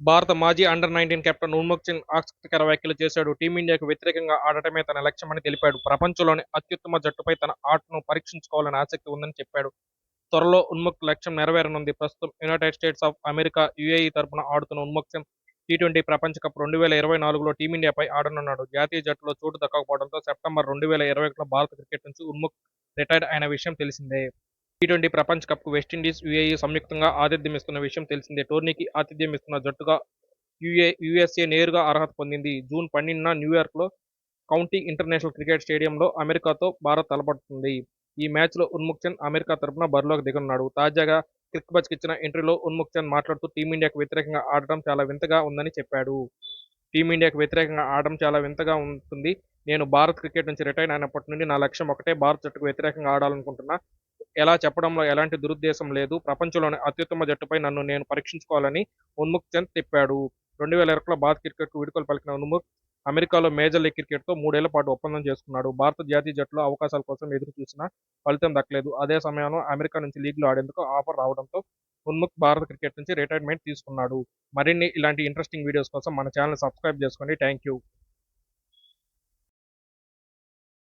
భారత మాజీ under nineteen captain Unmukt Singh ఆసక్తికర వ్యాఖ్యలు చేశాడు. టీమిండియాకు వ్యతిరేకంగా ఆడటమే తన లక్ష్యమని తెలిపాడు. ప్రపంచంలోని అత్యుత్తమ జట్టుపై తన ఆటను పరీక్షించుకోవాలని ఆసక్తి ఉందని చెప్పాడు. త్వరలో ఉన్ముఖ్ లక్ష్యం నెరవేరనుంది. ప్రస్తుతం United States of America UAE తరపున ఆడుతున్న ఉన్ముఖ్ సింగ్ టీ ట్వంటీ ప్రపంచ కప్ రెండు వేల ఇరవై నాలుగులో టీమిండియాపై ఆడనున్నాడు. జాతీయ జట్టులో చోటు దక్కకపోవడంతో సెప్టెంబర్ రెండు వేల ఇరవై ఒకటిలో భారత క్రికెట్ నుంచి ఉన్ముఖ్ రిటైర్డ్ అయిన విషయం తెలిసిందే. టీ ట్వంటీ ప్రపంచ కప్కు వెస్టిండీస్ యుఏఈ సంయుక్తంగా ఆతిథ్యం ఇస్తున్న విషయం తెలిసిందే. టోర్నీకి ఆతిథ్యం ఇస్తున్న జట్టుగా యుఏ యుఎస్ఏ నేరుగా అర్హత పొందింది. జూన్ పన్నెండున న్యూయార్క్లో కౌంటీ ఇంటర్నేషనల్ క్రికెట్ స్టేడియంలో అమెరికాతో భారత్ తలపడుతుంది. ఈ మ్యాచ్లో ఉన్ముఖ్ అమెరికా తరపున బరిలోకి దిగనున్నాడు. తాజాగా క్రిక్ బజ్కి ఇచ్చిన ఇంటర్వ్యూలో ఉన్ముఖ్ మాట్లాడుతూ టీమిండియాకు వ్యతిరేకంగా ఆడడం చాలా వింతగా ఉందని చెప్పాడు. టీమిండియాకు వ్యతిరేకంగా ఆడడం చాలా వింతగా ఉంటుంది. నేను భారత్ క్రికెట్ నుంచి రిటైర్ అయినప్పటి నుండి నా లక్ష్యం ఒకటే భారత్ జట్టుకు వ్యతిరేకంగా ఆడాలనుకుంటున్నా. ఎలా చెప్పడంలో ఎలాంటి దురుద్దేశం లేదు. ప్రపంచంలోని అత్యుత్తమ జట్టుపై నన్ను నేను పరీక్షించుకోవాలని ఉన్ముఖ్ చంద్ తెప్పాడు. రెండు వేల ఇరవైలో భారత్ క్రికెట్కు విడుదల పలికిన ఉన్ముఖ్ అమెరికాలో మేజర్ లీగ్ క్రికెట్తో మూడేళ్ళ పాటు ఒప్పందం చేసుకున్నాడు. భారత జాతీయ జట్టులో అవకాశాల కోసం ఎదురు చూసినా ఫలితం దక్కలేదు. అదే సమయంలో అమెరికా నుంచి లీగ్లో ఆడేందుకు ఆఫర్ రావడంతో ఉన్ముఖ్ భారత క్రికెట్ నుంచి రిటైర్మెంట్ తీసుకున్నాడు. మరిన్ని ఇలాంటి ఇంట్రెస్టింగ్ వీడియోస్ కోసం మన ఛానల్ సబ్స్క్రైబ్ చేసుకోండి థ్యాంక్ యూ